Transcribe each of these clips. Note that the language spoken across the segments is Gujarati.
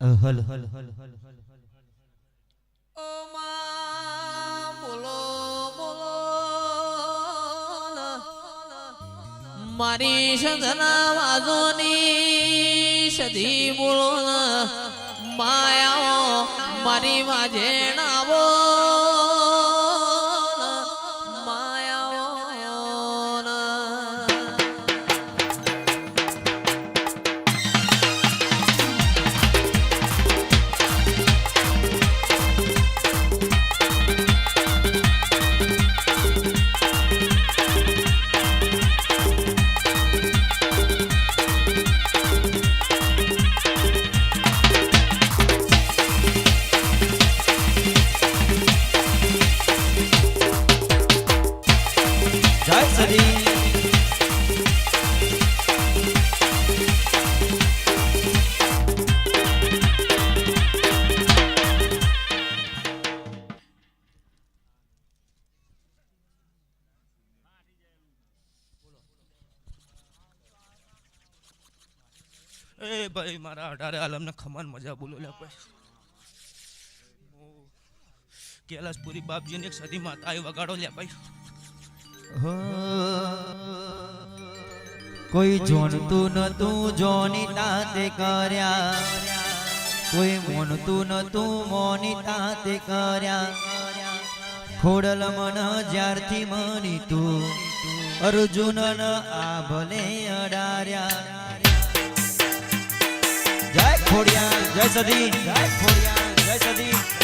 હલ હલ હલ હલ હલ ઓ માં, બોલો બોલો. મારી સદના વાજોની સધી બોલો માયાઓ મારી વાજે નાવો. એ ભાઈ, મારા અઢારે આલમને ખમાન મજા બોલો ભાઈ કેલાસપુરી બાપજીને એક સદી માતા એ વગાડો લે ભાઈ. કોઈ જોણતું નતું, જોની તાતે કર્યા. કોઈ મોનતું નતું, મોની તાતે કર્યા. ખોડલ મન જ્યારથી મની તું અર્જુન આ ભલે અડાર્યા. ખોડિયા જય સદી જય ફોડિયા જય સદી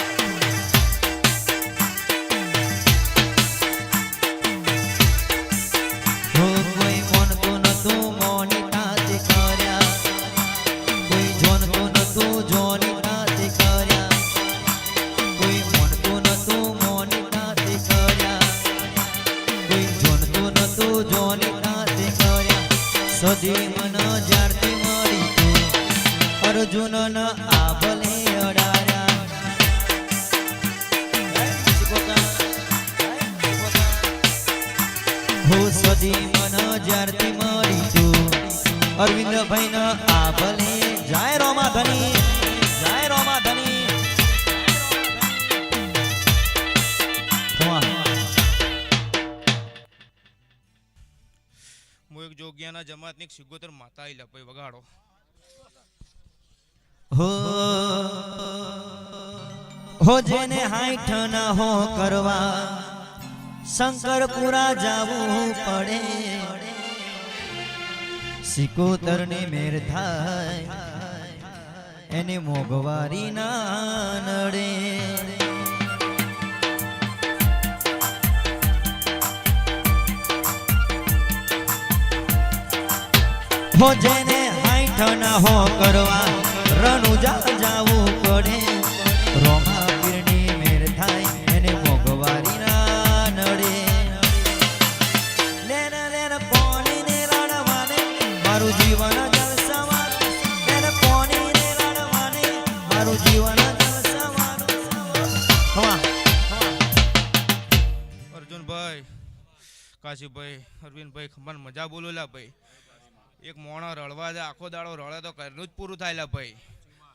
અર્જુન ન આભલે શિકોતા હો સદી મન જ્યારથી રોમા ધની જય રોમા ધની હું એક જોગ્યાના જમાતની સિગોતર માતા લપાઈ, વગાડો. હો. જેને હાઈઠ ન હો કરવા, શંકરપુરા જવું પડે. સિકોતર ને મેર થાય, એને મોગવારી ના નડે. હો જેને હાઈઠ ન હો કરવા રણુજા જાવું પડે. રોમા પીરની મેર થાય એને ખમાન મજા બોલો લા ભાઈ. એક મોણો રળવા દે આખો દાડો રળે તો ઘરનું જ પૂરું થાય ભાઈ.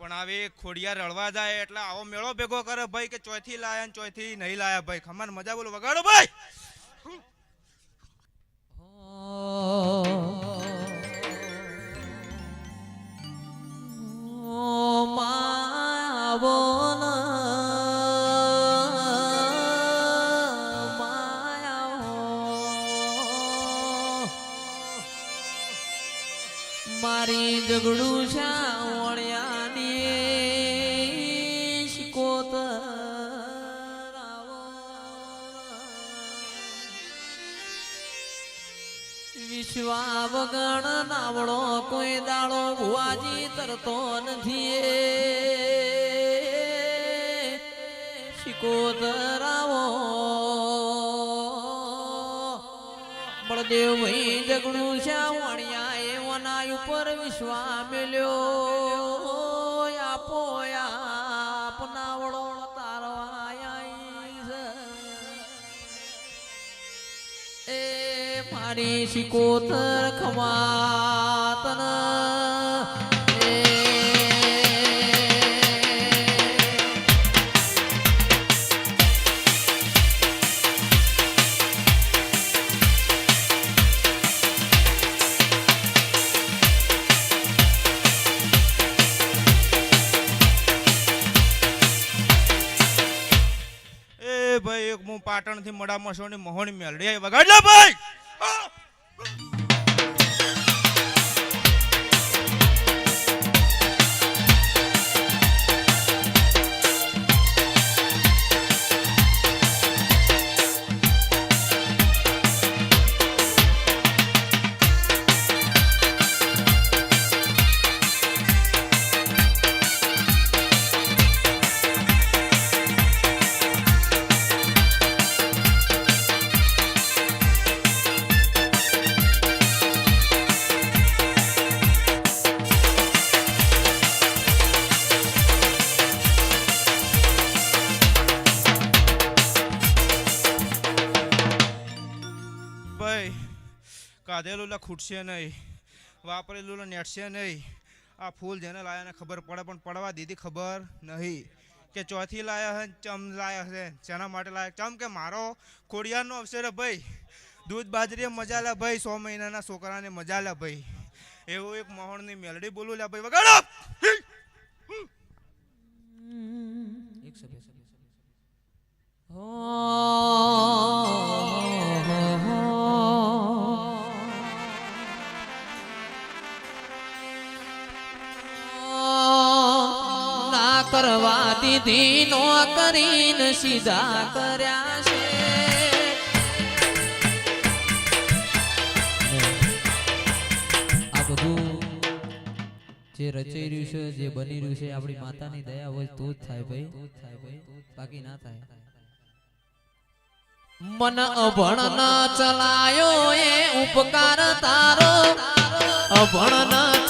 પણ હવે ખોડિયા રળવા જાય એટલે આવો મેળો ભેગો કરે ભાઈ કે ચોથી લાયા ને ચોથી નહીં લાયા ભાઈ. ખમાન મજા બોલો, વગાડો ભાઈ! મારી જગડું શાવણિયાની વિશ્વા વગણ નાવડો કોઈ દાડો ભુવાજી તરતો નથી શિકોતરાવો. બળદેવ ભાઈ જગણું શાવણિયા એ વના ઉપર વિશ્વા મેલ્યો. મારી શિકોતર ખમાતન. પાટણથી મડામસોની મોહણી મેળવી વગાડલા ભાઈ! કાધેલું લે, ખૂટશે નહીં. વાપરેલું નેટશે નહીં. આ ફૂલ જેને લાયાને ખબર પડે, પણ પડવા દીધી ખબર નહીં કે ચોથી લાયા હે ચમ લાયા છે શેના માટે લાયા? ચમ કે મારો ખોડિયારનો અવસર ભાઈ. દૂધ બાજરીએ મજા લે ભાઈ, સો મહિનાના છોકરાને મજા લે ભાઈ. એવું એક મોહણની મેલડી બોલું લે ભાઈ, વગાડો! કરવા દીધી નો કરીને સીધા કર્યા છે. જે રચાઈ રહ્યું છે, જે બની રહ્યું છે, આપણી માતાની દયા હોય તો જ થાય ભાઈ. બાકી ના થાય. મન અભણ ન ચલાયો એ ઉપકાર તારો. અભણ ન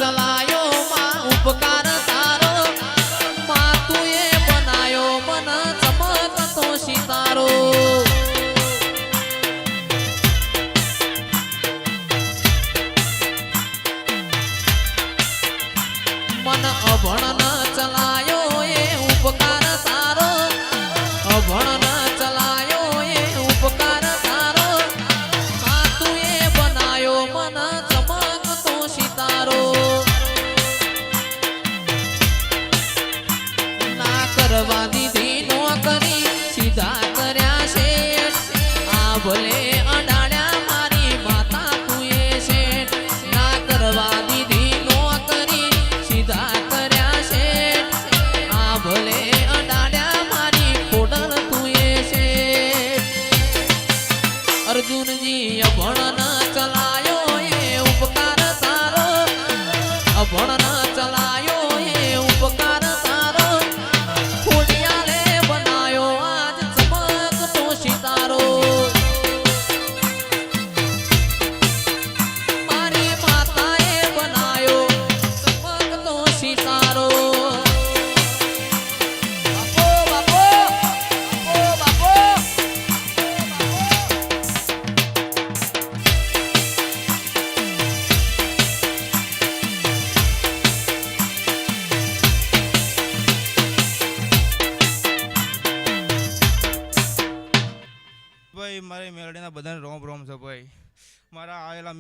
આ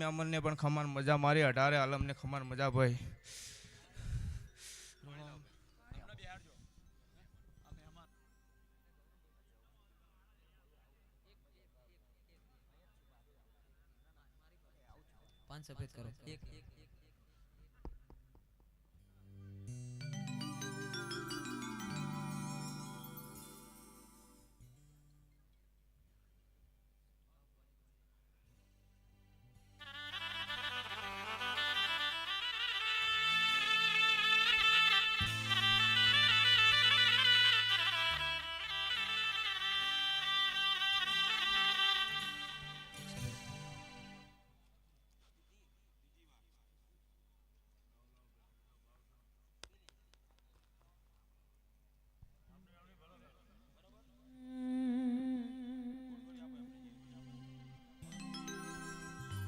મારા આવેલા પણ ખમાન મજા મારી, અઢારે આલમને ખમાન મજા ભાઈ. પાંચ સફેદ કરો. એક એક